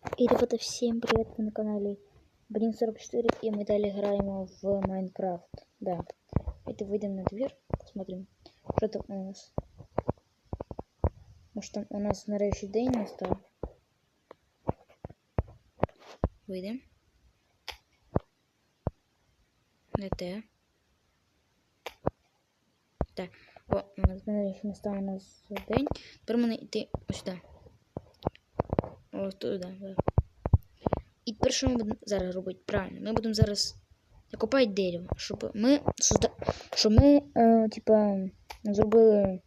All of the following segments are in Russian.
И, ребята, всем привет, вы на канале Блин44, и мы далее играем в Майнкрафт. Да. Это выйдем на дверь, посмотрим, что там у нас. Может там у нас нарешті день настав. Вийдемо. Не те. Так. О, у нас нарешті настав у нас день. Тепер мене йти сюди. Ось туди, да. І тепер що ми будемо зараз робити? Правильно, ми будемо зараз закопати дерево, щоб ми щоб ми, е, типа, зробили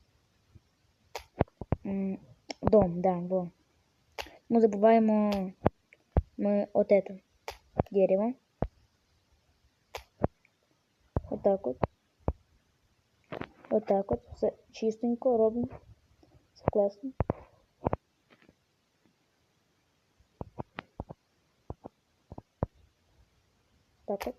дом, да, бо ми забуваємо ми от это дерево. Вот так вот. Вот так вот. Все чистенько робимо. Все класно. Так вот.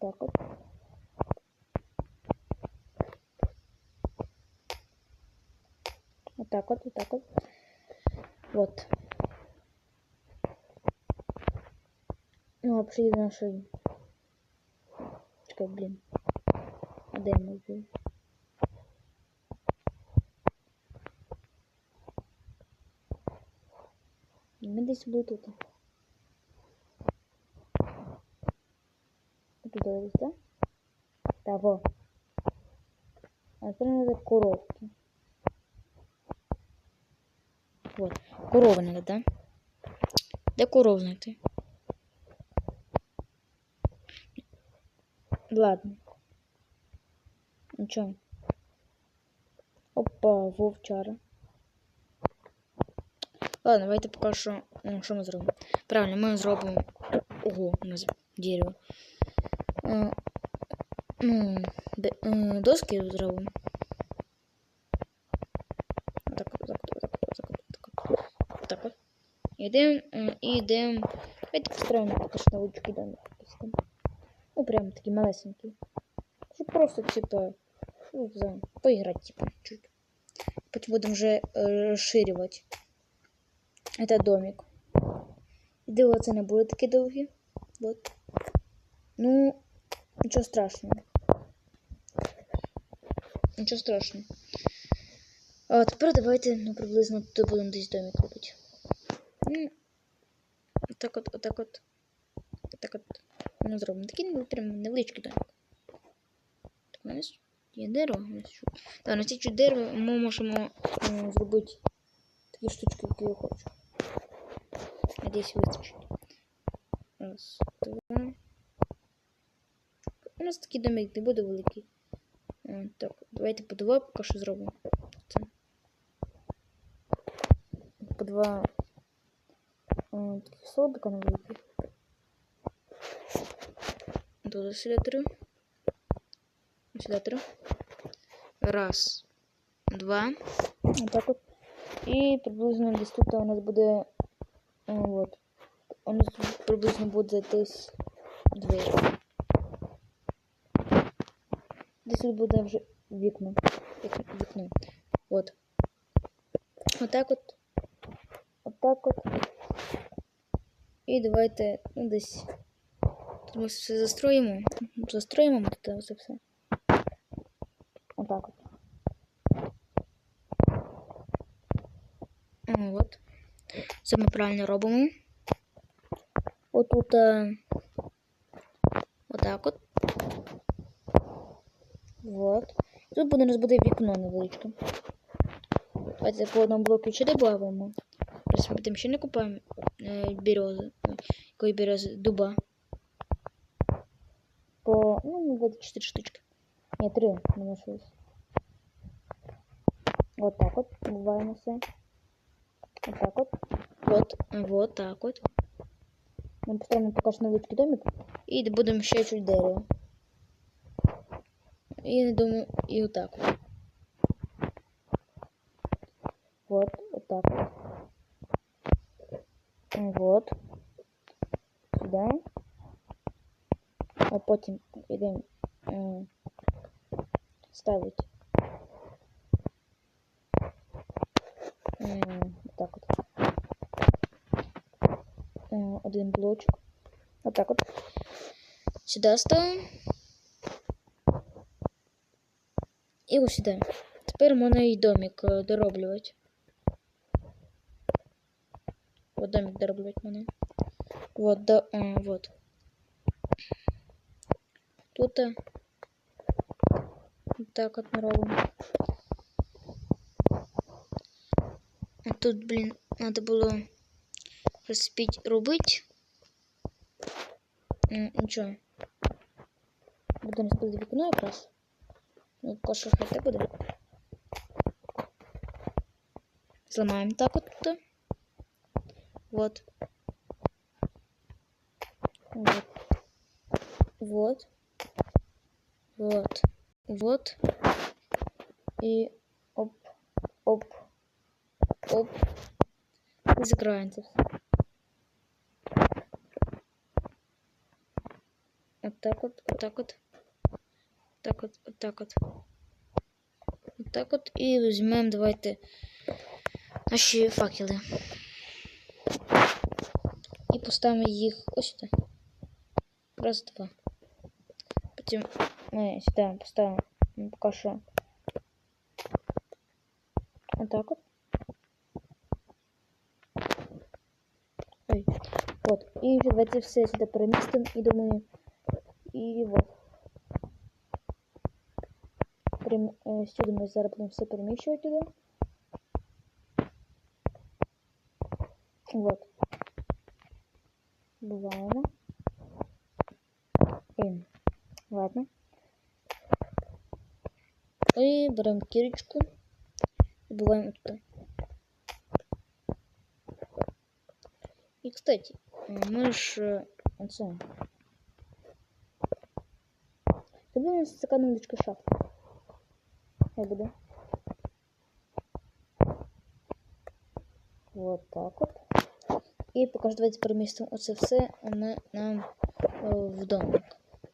Так вот. Вот так вот, вот так вот. Вот. Ну, а до нашей... Чекай, блин. А де ми Ми десь були тут. Тут десь, да? Та, во. А тепер надо коровки. Вот. Корови надо, да? Де коров знайти? Ладно. Ну Нічого. Опа, вовчара. Ладно, давайте поки що. ну, Що ми зробимо? Правильно, ми зробимо. Ого, у нас дерево. Е, ну, де, е, доски зробимо. Отак, отак, отак, отак, отак, отак, отак от. Йдемо, е, і йдемо. Давайте построїмо поки що невеличкий домик. якийсь там. Ну, прям такий малесенький. Щоб просто, типа, ну, за, поіграти, типа, чуть. Потім будемо вже е, розширювати. Это домик. Це не буде такі довгі. Вот. Ну, нічого страшного. Нічого страшного. А тепер давайте, ну, приблизно тут будемо десь домик робити. Ну, отак от, отак от. Отак от. Ну, зробимо. Такий ну, невеличкий домик. Так, у нас є дерево. Так, на ці дерево ми можемо е, зробити такі штучки, які я хочу. Надеюсь, два. У нас такий домик не буде великий. Е, Так, давайте по два що зробимо. Це. По два е, таких столбика невеликих. Тут сюди три. Сюди три. Раз, два. Отак от. І приблизно десь тут у нас буде Е, Вот. У нас тут приблизно буде десь двері. Десь тут буде вже вікно. Вік- Вікно. От. Отак от. Отак от. І давайте, ну, десь. Тут ми все застроїмо. Застроїмо ми тут це все. Отак от. О, От. Це ми правильно робимо. Отут. е, Отак от. Вот. Тут буде у нас буде вікно невеличке. Давайте по одному блоку ще додаємо. Зараз ми там ще не купаємо е, берези. Якої берези? Дуба. По. Ну, давайте 4 штучки. Ні, 3 не щось. Вот так от. Буваємо все. Вот так вот. Вот, вот так вот. Мы поставим пока что новый домик. И будем еще чуть дерево. И думаю, и вот так вот. Вот, вот так вот. Вот. Сюда. А потом идем э, ставити. Э, вот так вот один блочок. Отак от. Сюди ставимо. І ось сюди. Тепер можна і домик е, дороблювати. Вот домик дороблювати мене. Вот, да, а, вот. Тут е, так от ми робимо. А тут, блін, треба було розпіть робити. М, Нічого. Буду розбити вікно якраз. Ну, коша хай буде. Зламаємо так от тут. Вот. Вот. Вот. Вот. Вот. И оп, оп, оп. И закрываем это Вот так вот, вот так вот. Так вот, вот так вот. Вот так вот. І візьмемо, давайте наші факели. І поставимо їх ось сюди. Раз, два. Потім ми сюди поставимо ну, поки що. Отак от. Ой. Вот. І вже давайте все сюди перемістимо і думаю. І вот. Прям, е, сюди ми зараз будемо все переміщувати туди. Вот. Буваємо. І, ладно. І беремо кірочку. І буваємо тут. І, кстати, ми ж е, оце. Тобі у нас така невеличка шахта. Хай буде. Вот так от. І поки що давайте перемістимо оце все на, нам е, в домик.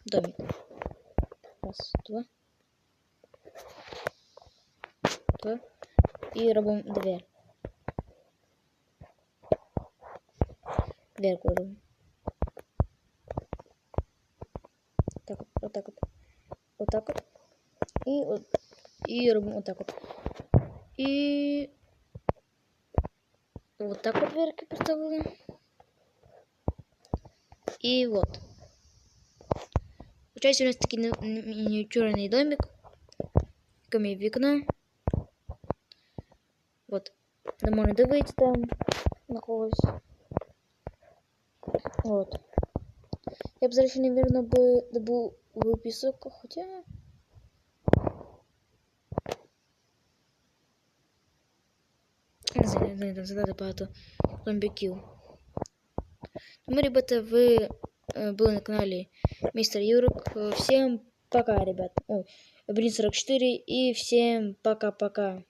Домик. Раз, два. Два. І робимо двері. Дверку робимо. Так от, отак от. Отак от. І, от, і робимо отак от. І вот так вот дверки поставили. И вот. Получается у нас такий ни- ни- миниатюрный домик. Камі вікно. Вот. Не можна дивитися там на когось. Вот. Я б зараз ще, наверное, би добув в пісок, хоча... Не знаю, не знаю, там задати багато зомбіків. Тому, ребята, ви е, були на каналі Мистер Юрик. Е, Всем пока, ребят. Ой, Блин 44 и всем пока-пока.